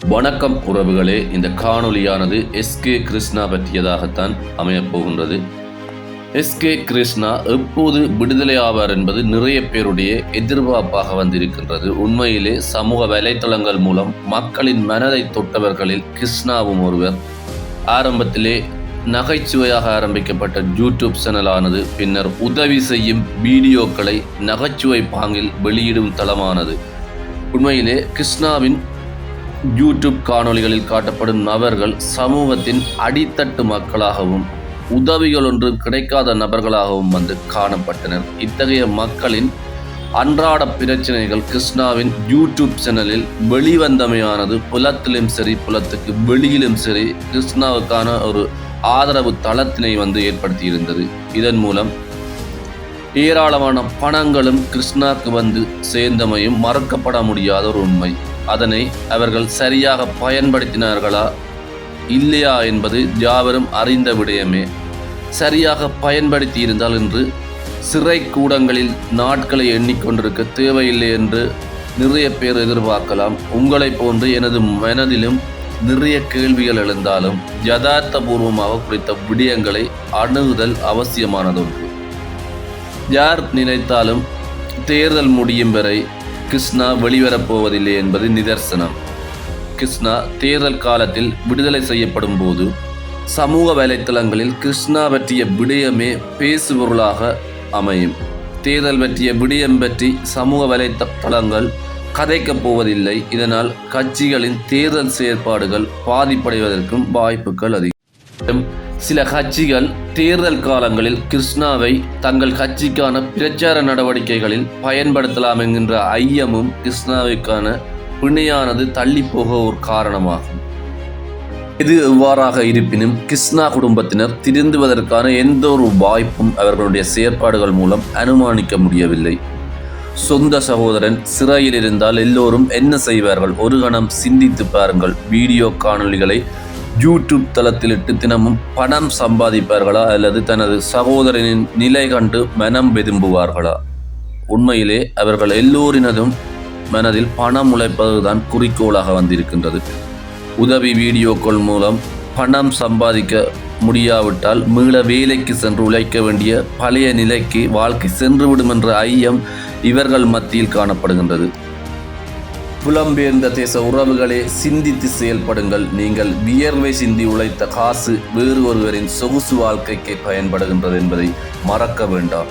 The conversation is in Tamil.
வணக்கம் உறவுகளே. இந்த காணொலியானது எஸ்கே கிருஷ்ணா பற்றியதாகத்தான் அமையப் போகின்றது. எஸ்கே கிருஷ்ணா எப்போது விடுதலை ஆவார் என்பது நிறைய பேருடைய எதிர்பார்ப்பாக வந்திருக்கின்றது. உண்மையிலே சமூக வலைத்தளங்கள் மூலம் மக்களின் மனதை தொட்டவர்களில் கிருஷ்ணாவும் ஒருவர். ஆரம்பத்திலே நகைச்சுவையாக ஆரம்பிக்கப்பட்ட யூடியூப் சேனலானது பின்னர் உதவி செய்யும் வீடியோக்களை நகைச்சுவை பாங்கில் வெளியிடும் தளமானது. உண்மையிலே கிருஷ்ணாவின் யூடியூப் காணொளிகளில் காட்டப்படும் நபர்கள் சமூகத்தின் அடித்தட்டு மக்களாகவும் உதவிகள் ஒன்று கிடைக்காத நபர்களாகவும் வந்து காணப்பட்டனர். இத்தகைய மக்களின் அன்றாட பிரச்சனைகள் கிருஷ்ணாவின் யூடியூப் சேனலில் வெளிவந்தமையானது புலத்திலும் சரி புலத்துக்கு வெளியிலும் சரி கிருஷ்ணாவுக்கான ஒரு ஆதரவு தளத்தினை வந்து ஏற்படுத்தியிருந்தது. இதன் மூலம் ஏராளமான பணங்களும் கிருஷ்ணாவுக்கு வந்து சேர்ந்தமையும் மறக்கப்பட முடியாத ஒரு உண்மை. அதனை அவர்கள் சரியாக பயன்படுத்தினார்களா? இல்லையா என்பது யாவரும் அறிந்த விடயமே. சரியாக பயன்படுத்தி இருந்தால் என்று சிறை கூடங்களில் நாட்களை எண்ணிக்கொண்டிருக்க தேவையில்லை என்று நிறைய பேர் எதிர்பார்க்கலாம். உங்களைப் போன்று எனது மனதிலும் நிறைய கேள்விகள் எழுந்தாலும் யதார்த்தபூர்வமாக குறித்த விடயங்களை அணுகுதல் அவசியமானதொன்று. யார் நினைத்தாலும் தேர்தல் முடியும் வரை கிருஷ்ணா வெளிவரப் போவதில்லை என்பது நிதர்சனம். கிருஷ்ணா தேர்தல் காலத்தில் விடுதலை செய்யப்படும் போது சமூக வலைத்தளங்களில் கிருஷ்ணா பற்றிய விடயமே பேசுபொருளாக அமையும். தேர்தல் பற்றிய விடயம் பற்றி சமூக வலைத்தளங்கள் கதைக்கப் போவதில்லை. இதனால் கட்சிகளின் தேர்தல் செயற்பாடுகள் பாதிப்படைவதற்கும் வாய்ப்புகள் அதிகம். சில கட்சிகள் தேர்தல் காலங்களில் கிருஷ்ணாவை தங்கள் கட்சிக்கான பிரச்சார நடவடிக்கைகளில் பயன்படுத்தலாம் என்கின்ற ஐயமும் கிருஷ்ணாவிற்கான பிணையானது தள்ளிப்போக ஒரு காரணமாகும். இது எவ்வாறாக இருப்பினும் கிருஷ்ணா குடும்பத்தினர் திருந்துவதற்கான எந்த ஒரு வாய்ப்பும் அவர்களுடைய செயற்பாடுகள் மூலம் அனுமானிக்க முடியவில்லை. சொந்த சகோதரன் சிறையில் இருந்தால் எல்லோரும் என்ன செய்வார்கள்? ஒரு கணம் சிந்தித்து பாருங்கள். வீடியோ காணொளிகளை யூடியூப் தளத்திலிட்டு தினமும் பணம் சம்பாதிப்பார்களா அல்லது தனது சகோதரனின் நிலை கண்டு மனம் வெதும்புவார்களா? உண்மையிலே அவர்கள் எல்லோரினதும் மனதில் பணம் உழைப்பதுதான் குறிக்கோளாக வந்திருக்கின்றது. உதவி வீடியோக்கள் மூலம் பணம் சம்பாதிக்க முடியாவிட்டால் மீள வேலைக்கு சென்று உழைக்க வேண்டிய பழைய நிலைக்கு வாழ்க்கை சென்றுவிடும் என்ற ஐயம் இவர்கள் மத்தியில் காணப்படுகின்றது. புலம்பெயர்ந்த தேச உறவுகளே சிந்தித்து செயல்படுங்கள். நீங்கள் வியர்வை சிந்தி உழைத்த காசு வேறு ஒருவரின் சொகுசு வாழ்க்கைக்கு பயன்படுகின்றது என்பதை மறக்க வேண்டாம்.